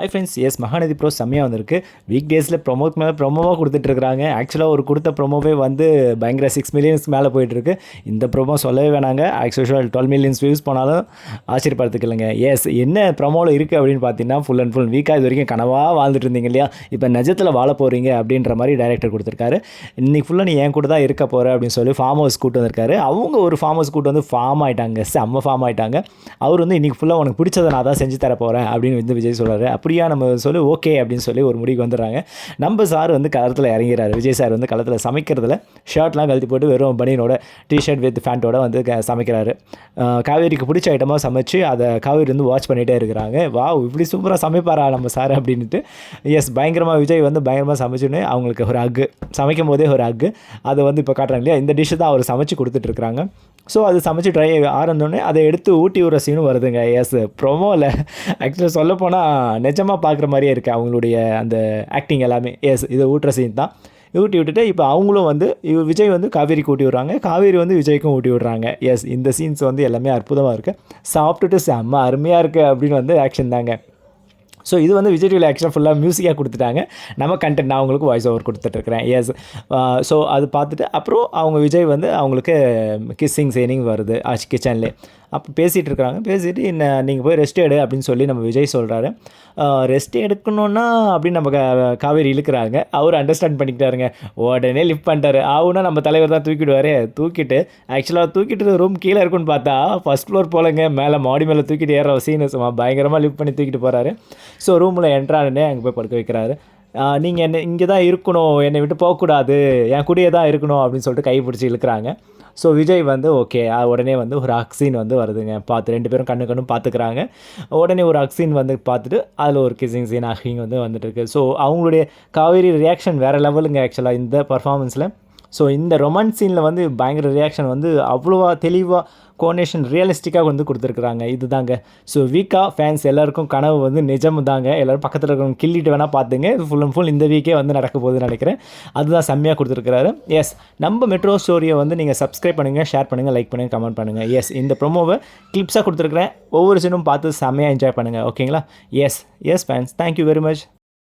Hi friends yes Mahanadi bro செம்மையாக வந்திருக்கு. Week டேஸில் ப்ரொமோக்கு மேலே ப்ரொமோவாக கொடுத்துட்ருக்காங்க ஆக்சுவலாக ஒரு கொடுத்த ப்ரொமோவே வந்து பயங்கர சிக்ஸ் மில்லியன்ஸ்க்கு மேலே போயிட்டுருக்கு இந்த ப்ரொமோ சொல்லவே வேணாங்க. ஆக்சுவல் டுவெல் மில்லியன்ஸ் வியூஸ் போனாலும் ஆச்சரியப்படுறதுக்கு இல்லைங்க எஸ் என்ன ப்ரொமோவில் இருக்குது அப்படின்னு பார்த்தீங்கன்னா ஃபுல் அண்ட் ஃபுல் வீக்காக இது வரைக்கும் கனவாக வாழ்ந்துட்டு இருந்தீங்க இல்லையா? இப்போ நிஜத்தில் வாழ போகிறீங்க அப்படின்ற மாதிரி டைரக்டர் கொடுத்துருக்காரு. இன்றைக்கி ஃபுல்லாக நீ என் கூட தான் இருக்க போகிற அப்படின்னு சொல்லி ஃபார்ம் ஹவுஸ் கூட்டு வந்திருக்காரு. அவங்க ஒரு ஃபார்ம் ஹவுஸ் கூட்டு வந்து ஃபார்ம் ஆகிட்டாங்க செம்ம ஃபார்ம் ஆகிட்டாங்க அவர் வந்து இன்றைக்கி ஃபுல்லாக உனக்கு பிடிச்சதை நான் தான் செஞ்சு தர போகிறேன் அப்படின்னு வந்து விஜய் சொல்கிறாரு அப்படியா? நம்ம சொல்லி ஓகே அப்படின்னு சொல்லி ஒரு முடிவுக்கு வந்துடுறாங்க. நம்ம சார் வந்து களத்தில் இறங்கிறார். விஜய் சார் வந்து களத்தில் சமைக்கிறதுல ஷர்ட்லாம் கழட்டி போட்டு வெறும் பனியனோட டிஷர்ட் வித் ஃபேண்ட்டோட வந்து சமைக்கிறாரு. காவேரிக்கு பிடிச்ச ஐட்டமாக சமைச்சு அதை காவேரி வந்து வாட்ச் பண்ணிகிட்டே இருக்கிறாங்க. வா இப்படி சூப்பராக சமைப்பாரா நம்ம சார் அப்படின்ட்டு எஸ் பயங்கரமாக விஜய் வந்து பயங்கரமாக சமைச்சுன்னு அவங்களுக்கு ஒரு அக்கு சமைக்கும் போதே ஒரு அக்கு அதை வந்து இப்போ காட்டுறாங்க இல்லையா? இந்த டிஷ்ஷு தான் அவர் சமைச்சு கொடுத்துட்ருக்குறாங்க ஸோ அது சமைச்சு ட்ரை ஆரம்பிச்சோடனே அதை எடுத்து ஊட்டி விடுற சீனும் வருதுங்க. எஸ் ப்ரொமோவில் ஆக்சுவலாக சொல்லப்போனால் நிஜமாக பார்க்குற மாதிரியே இருக்குது அவங்களுடைய அந்த ஆக்டிங் எல்லாமே. எஸ் இது ஊட்டுற சீன் தான். ஊட்டி விட்டுட்டு இப்போ அவங்களும் வந்து இவ- விஜய் வந்து காவேரிக்கு ஊட்டி விடுறாங்க. காவேரி வந்து விஜய்க்கும் ஊட்டி விடுறாங்க. எஸ் இந்த சீன்ஸ் வந்து எல்லாமே அற்புதமாக இருக்குது சாப்பிட்டுட்டு செம்ம அருமையாக இருக்குது அப்படின்னு வந்து ஆக்ஷன் தாங்க. ஸோ இது வந்து விஜய் டிவியில் ஆக்சுவலாக ஃபுல்லாக மியூசிக்காக கொடுத்துட்டாங்க. நம்ம கண்டென்ட் நான் அவங்களுக்கு வாய்ஸ் ஓவர் கொடுத்துட்ருக்குறேன் எஸ் ஸோ அது பார்த்துட்டு அப்புறம் அவங்க விஜய் வந்து அவங்களுக்கு கிஸ்ஸிங் சீனிங் வருது. ஆச்சு கிச்சன்லேயே அப்போ பேசிகிட்டு இருக்கிறாங்க பேசிட்டு என்ன நீங்கள் போய் ரெஸ்ட் எடு அப்படின்னு சொல்லி நம்ம விஜய் சொல்கிறாரு ரெஸ்ட் எடுக்கணும்னா அப்படின்னு நம்ம க காவேரி இழுக்கிறாங்க. அவர் அண்டர்ஸ்டாண்ட் பண்ணிக்கிட்டாருங்க. உடனே லிஃப்ட் பண்ணிட்டாரு. ஆகுனா நம்ம தலைவர் தான் தூக்கிடுவார். தூக்கிட்டு ஆக்சுவலாக தூக்கிட்டு ரூம் கீழே இருக்குன்னு பார்த்தா ஃபஸ்ட் ஃப்ளோர் போலங்க. மேலே மாடி மேலே தூக்கிட்டு ஏற சீனஸ் சும்மா பயங்கரமாக லிஃப்ட் பண்ணி தூக்கிட்டு போகிறாரு ஸோ ரூமில் என்ட்ரானே அங்கே போய் படுக்க வைக்கிறாரு. நீங்கள் என்ன இங்கே தான் இருக்கணும் என்னை விட்டு போகக்கூடாது என் கூடயே தான் இருக்கணும் அப்படின்னு சொல்லிட்டு கை பிடிச்சி இழுக்கிறாங்க. ஸோ விஜய் வந்து ஓகே உடனே வந்து ஒரு அக்ஸின் வந்து வருதுங்க. பார்த்து ரெண்டு பேரும் கண்ணு கண்ணும் பார்த்துக்கிறாங்க. உடனே ஒரு அக்ஸின் வந்து பார்த்துட்டு அதில் ஒரு கிசிங் சீன் அஹிங் வந்து வந்துட்டு இருக்கு. ஸோ அவங்களுடைய காவேரி ரியாக்ஷன் வேறு லெவலுங்க ஆக்சுவலாக இந்த பர்ஃபார்மன்ஸில் ஸோ இந்த ரொமான்ஸ் சீனில் வந்து பயங்கர ரியாக்ஷன் வந்து அவ்வளோவா தெளிவாக கோனேஷன் ரியலிஸ்டிக்காக வந்து கொடுத்துருக்குறாங்க. இதுதாங்க. ஸோ வீக்கா ஃபேன்ஸ் எல்லாருக்கும் கனவு வந்து நிஜம் தாங்க எல்லோரும் பக்கத்தில் இருக்கிறவங்க கிள்ளிட்டு வேணால் பார்த்துங்க. இது ஃபுல் அண்ட் ஃபுல் இந்த வீக்கே வந்து நடக்க போகுதுன்னு நினைக்கிறேன். அதுதான் செம்மையாக கொடுத்துருக்குறாரு. எஸ் நம்ம மெட்ரோ ஸ்டோரியை வந்து நீங்கள் சப்ஸ்கிரைப் பண்ணுங்கள் ஷேர் பண்ணுங்கள் லைக் பண்ணுங்கள் கமெண்ட் பண்ணுங்கள் எஸ் இந்த ப்ரொமோவை கிளிப்ஸாக கொடுத்துருக்குறேன். ஒவ்வொரு சீனும் பார்த்து செம்மையாக என்ஜாய் பண்ணுங்கள் ஓகேங்களா yes yes fans thank you very much